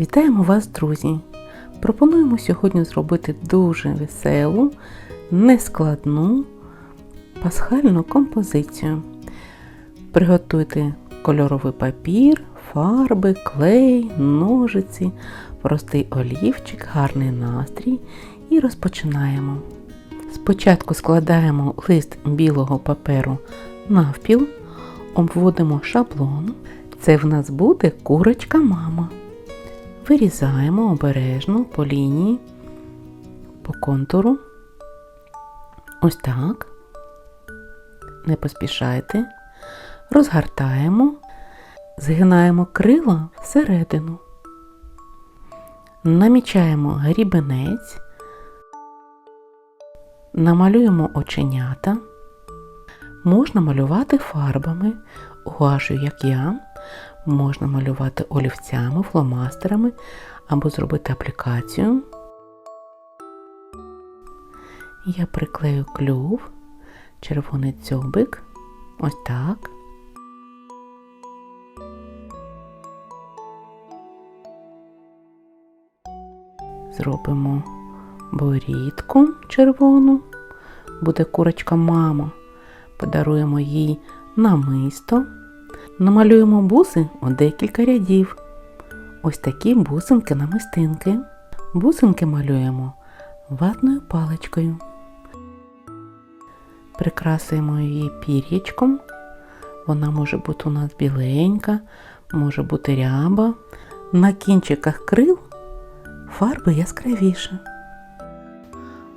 Вітаємо вас, друзі! Пропонуємо сьогодні зробити дуже веселу, нескладну пасхальну композицію. Приготуйте кольоровий папір, фарби, клей, ножиці, простий олівчик, гарний настрій і розпочинаємо. Спочатку складаємо лист білого паперу навпіл, обводимо шаблон. Це в нас буде курочка мама. Вирізаємо обережно по лінії, по контуру. Ось так. Не поспішайте. Розгортаємо, згинаємо крила всередину. Намічаємо грібенець, намалюємо оченята. Можна малювати фарбами, гуашю, як я, можна малювати олівцями, фломастерами або зробити аплікацію. Я приклею клюв, червоний дзьобик, ось так. Зробимо борідку червону, буде курочка мама. Подаруємо їй намисто. Намалюємо буси у декілька рядів. Ось такі бусинки-намистинки. Бусинки малюємо ватною паличкою. Прикрасуємо її пір'ячком. Вона може бути у нас біленька, може бути ряба. На кінчиках крил фарби яскравіше.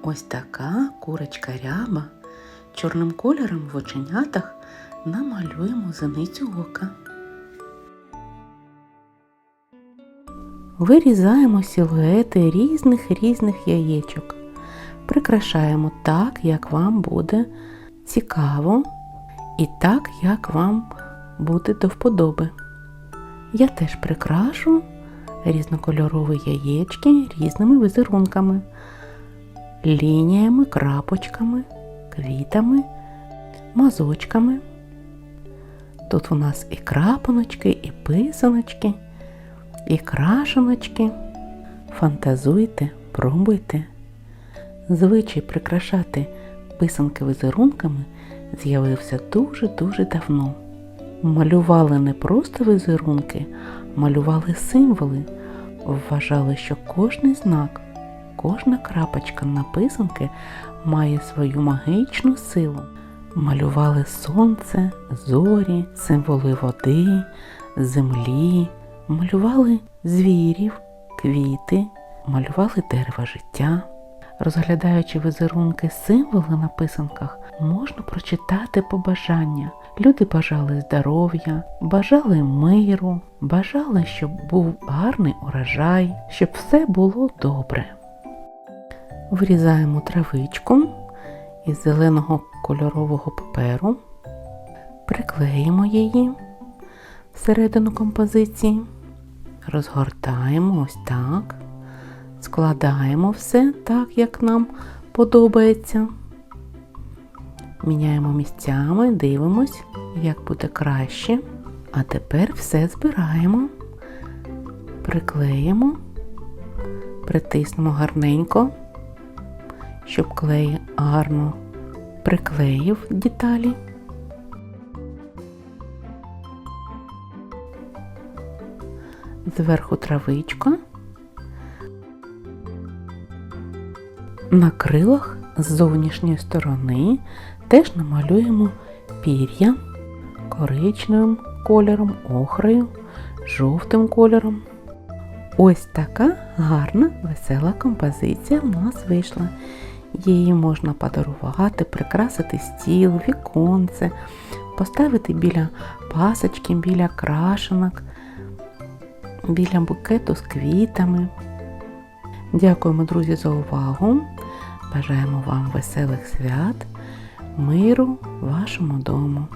Ось така курочка ряба чорним кольором в оченятах намалюємо зеницю ока. Вирізаємо силуети різних різних яєчок. Прикрашаємо так, як вам буде цікаво, і так, як вам буде до вподоби. Я теж прикрашу різнокольорові яєчки різними візерунками, лініями, крапочками, квітами, мазочками. Тут у нас і крапаночки, і писаночки, і крашеночки. Фантазуйте, пробуйте. Звичай прикрашати писанки візерунками з'явився дуже-дуже давно. Малювали не просто візерунки, малювали символи, вважали, що кожний знак, кожна крапочка на писанки має свою магічну силу. Малювали сонце, зорі, символи води, землі, малювали звірів, квіти, малювали дерева життя. Розглядаючи візерунки символи на писанках, можна прочитати побажання. Люди бажали здоров'я, бажали миру, бажали, щоб був гарний урожай, щоб все було добре. Вирізаємо травичку із зеленого кольорового паперу, приклеїмо її всередину композиції, розгортаємо ось так, складаємо все так, як нам подобається. Міняємо місцями, дивимось, як буде краще. А тепер все збираємо, приклеїмо, притиснемо гарненько, щоб клей гарно приклеїв деталі. Зверху травичка. На крилах з зовнішньої сторони теж намалюємо пір'я коричневим кольором, охрою, жовтим кольором. Ось така гарна весела композиція в нас вийшла. Її можна подарувати, прикрасити стіл, віконце, поставити біля пасочки, біля крашенок, біля букету з квітами. Дякуємо, друзі, за увагу. Бажаємо вам веселих свят, миру вашому дому.